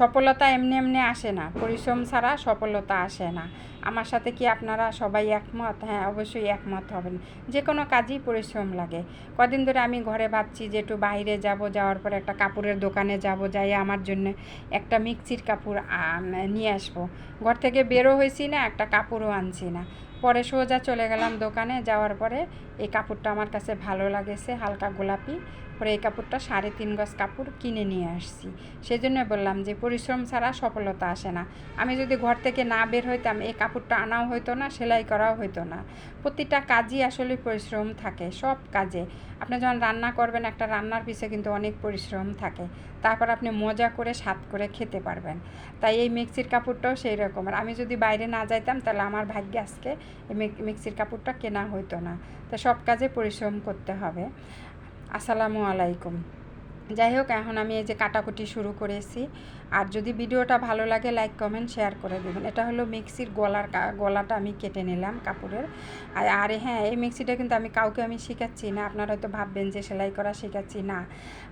সফলতা এমনি এমনি আসে না পরিশ্রম ছাড়া সফলতা আসে না। আমার সাথে কি আপনারা সবাই একমত? হ্যাঁ অবশ্যই একমত হবেন। যে কোনো কাজই পরিশ্রম লাগে। কদিন ধরে আমি ঘরে ভাবছি যে একটু বাইরে যাব, যাওয়ার পর একটা কাপড়ের দোকানে যাব, যাই আমার জন্য একটা মিক্সির কাপড় নিয়ে আসব। ঘর থেকে বেরো হয়েছি না, একটা কাপড়ও আনছি না। পরে সোজা চলে গেলাম দোকানে, যাওয়ার পরে এই কাপড়টা আমার কাছে ভালো লাগেছে, হালকা গোলাপি। পরে এই কাপড়টা সাড়ে তিন গজ কাপড় কিনে নিয়ে আসছি। সেজন্য বললাম যে পরিশ্রম ছাড়া সফলতা আসে না। আমি যদি ঘর থেকে না বের হইতাম, এই কাপড়টা আনাও হইতো না, সেলাই করাও হইতো না। প্রতিটা কাজই আসলে পরিশ্রম থাকে, সব কাজে। আপনি যখন রান্না করবেন, একটা রান্নার পিছে কিন্তু অনেক পরিশ্রম থাকে। তারপর আপনি মজা করে, স্বাদ করে খেতে পারবেন। তাই এই মিক্সির কাপড়টাও সেই রকমের আমি যদি বাইরে না যাইতাম, তাহলে আমার ভাগ্যে আজকে এই মিক্সির কাপড়টা কেনা হইতো না। তো সব কাজে পরিশ্রম করতে হবে। আসসালামু আলাইকুম। যাই হোক, এখন আমি এই যে কাটাকুটি শুরু করেছি। আর যদি ভিডিওটা ভালো লাগে লাইক কমেন্ট শেয়ার করে দেবেন। এটা হলো মিক্সির গলার গলাটা আমি কেটে নিলাম কাপড়ের। আর হ্যাঁ এই মিক্সিটা কিন্তু আমি কাউকে আমি শেখাচ্ছি না। আপনারা হয়তো ভাববেন যে সেলাই করা শেখাচ্ছি না।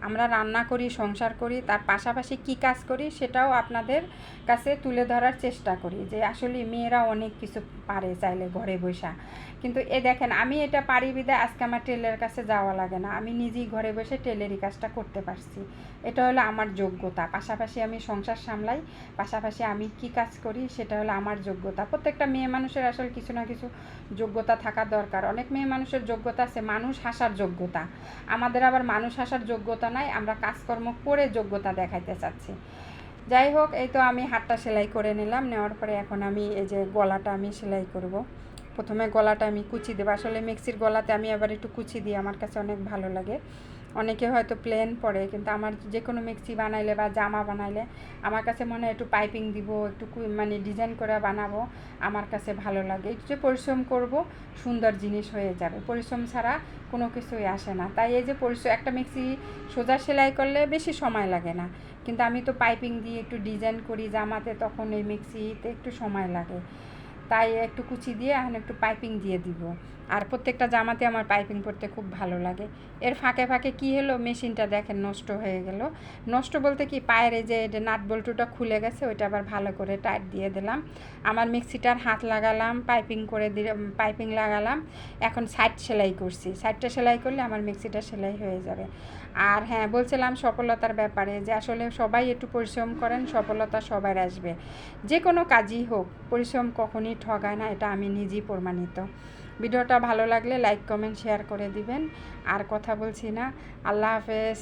আমরা রান্না করি, সংসার করি, তার পাশাপাশি কি কাজ করি সেটাও আপনাদের কাছে তুলে ধরার চেষ্টা করি যে আসলে মেয়েরা অনেক কিছু পারে চাইলে ঘরে বসা। কিন্তু এ দেখেন, আমি এটা পারি বিদায় আজকে আমার টেলের কাছে যাওয়া লাগে না। আমি নিজেই ঘরে বসে টেলেরই কাজটা করতে পারছি। এটা হলো আমার যোগ্যতা। পাশাপাশি আমি সংসার সামলাই, পাশাপাশি আমি কি কাজ করি সেটা হলো আমার যোগ্যতা। প্রত্যেকটা মেয়ে মানুষের আসলে কিছু না কিছু যোগ্যতা থাকা দরকার। অনেক মেয়ে মানুষের যোগ্যতা আছে মানুষ হাসার যোগ্যতা। আমাদের আবার মানুষ হাসার যোগ্যতা নাই, আমরা কাজকর্ম করে যোগ্যতা দেখাইতে চাচ্ছি। যাই হোক, এই তো আমি হাতটা সেলাই করে নিলাম। নেওয়ার পরে এখন আমি এই যে গলাটা আমি সেলাই করব। প্রথমে গলাটা আমি কুচি দেবো। আসলে মিক্সির গলাতে আমি আবার একটু কুচি দিই, আমার কাছে অনেক ভালো লাগে। অনেকে হয়তো প্লেন পরে, কিন্তু আমার যে কোনো মিক্সি বানাইলে বা জামা বানাইলে আমার কাছে মনে হয় একটু পাইপিং দিব, একটু মানে ডিজাইন করে বানাবো, আমার কাছে ভালো লাগে। একটু যে পরিশ্রম করব, সুন্দর জিনিস হয়ে যাবে। পরিশ্রম ছাড়া কোনো কিছুই আসে না। তাই এই যে পরিশ্রম একটা মিক্সি সোজা সেলাই করলে বেশি সময় লাগে না। কিন্তু আমি তো পাইপিং দিয়ে একটু ডিজাইন করি জামাতে, তখন এই মিক্সিতে একটু সময় লাগে। তাই একটু কুচি দিয়ে এখন একটু পাইপিং দিয়ে দিব। আর প্রত্যেকটা জামাতে আমার পাইপিং পরতে খুব ভালো লাগে। এর ফাঁকে ফাঁকে কি হলো, মেশিনটা দেখেন নষ্ট হয়ে গেল। নষ্ট বলতে কি, পায়ের যে নাট বল্টুটা খুলে গেছে, ওইটা আবার ভালো করে টাইট দিয়ে দিলাম। আমার মিক্সিটার হাত লাগালাম পাইপিং করে দিলাম পাইপিং লাগালাম। এখন সাইড সেলাই করছি। সাইডটা সেলাই করলে আমার মিক্সিটা সেলাই হয়ে যাবে। আর হ্যাঁ বলছিলাম সফলতার ব্যাপারে যে আসলে সবাই একটু পরিশ্রম করেন, সফলতা সবার আসবে। যে কোনো কাজই হোক, পরিশ্রম কখনই ঠগায় না, এটা আমি নিজেই প্রমাণিত। ভিডিওটা ভালো লাগলে লাইক কমেন্ট শেয়ার করে দিবেন। আর কথা বলছি না। আল্লাহ হাফেজ।